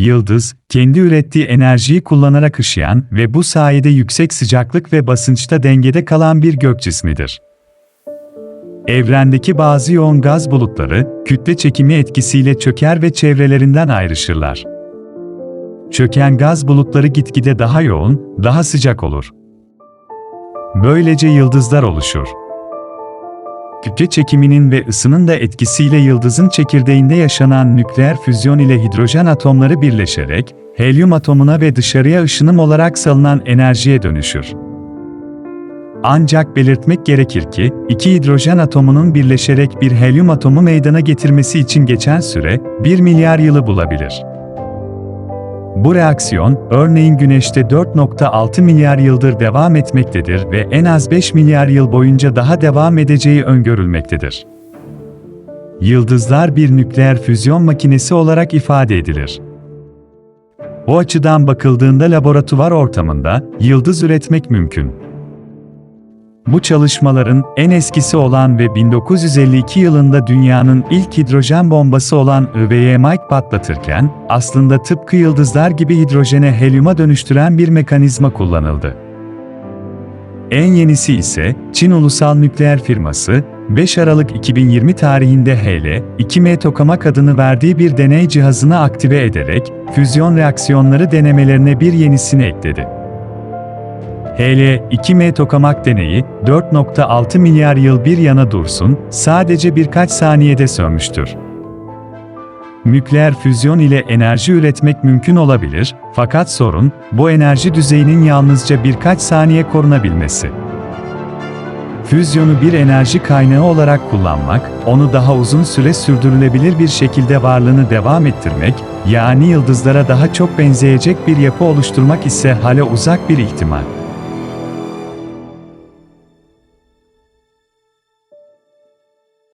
Yıldız, kendi ürettiği enerjiyi kullanarak ışıyan ve bu sayede yüksek sıcaklık ve basınçta dengede kalan bir gök cismidir. Evrendeki bazı yoğun gaz bulutları, kütle çekimi etkisiyle çöker ve çevrelerinden ayrışırlar. Çöken gaz bulutları gitgide daha yoğun, daha sıcak olur. Böylece yıldızlar oluşur. Kütle çekiminin ve ısının da etkisiyle yıldızın çekirdeğinde yaşanan nükleer füzyon ile hidrojen atomları birleşerek, helyum atomuna ve dışarıya ışınım olarak salınan enerjiye dönüşür. Ancak belirtmek gerekir ki, iki hidrojen atomunun birleşerek bir helyum atomu meydana getirmesi için geçen süre, 1 milyar yılı bulabilir. Bu reaksiyon, örneğin Güneş'te 4.6 milyar yıldır devam etmektedir ve en az 5 milyar yıl boyunca daha devam edeceği öngörülmektedir. Yıldızlar bir nükleer füzyon makinesi olarak ifade edilir. Bu açıdan bakıldığında laboratuvar ortamında yıldız üretmek mümkün. Bu çalışmaların en eskisi olan ve 1952 yılında dünyanın ilk hidrojen bombası olan ÖVY Mike patlatırken, aslında tıpkı yıldızlar gibi hidrojene helyuma dönüştüren bir mekanizma kullanıldı. En yenisi ise Çin Ulusal Nükleer Firması, 5 Aralık 2020 tarihinde HL, 2M tokamak adını verdiği bir deney cihazını aktive ederek, füzyon reaksiyonları denemelerine bir yenisini ekledi. HL-2M tokamak deneyi, 4.6 milyar yıl bir yana dursun, sadece birkaç saniyede sönmüştür. Nükleer füzyon ile enerji üretmek mümkün olabilir, fakat sorun, bu enerji düzeyinin yalnızca birkaç saniye korunabilmesi. Füzyonu bir enerji kaynağı olarak kullanmak, onu daha uzun süre sürdürülebilir bir şekilde varlığını devam ettirmek, yani yıldızlara daha çok benzeyecek bir yapı oluşturmak ise hala uzak bir ihtimal.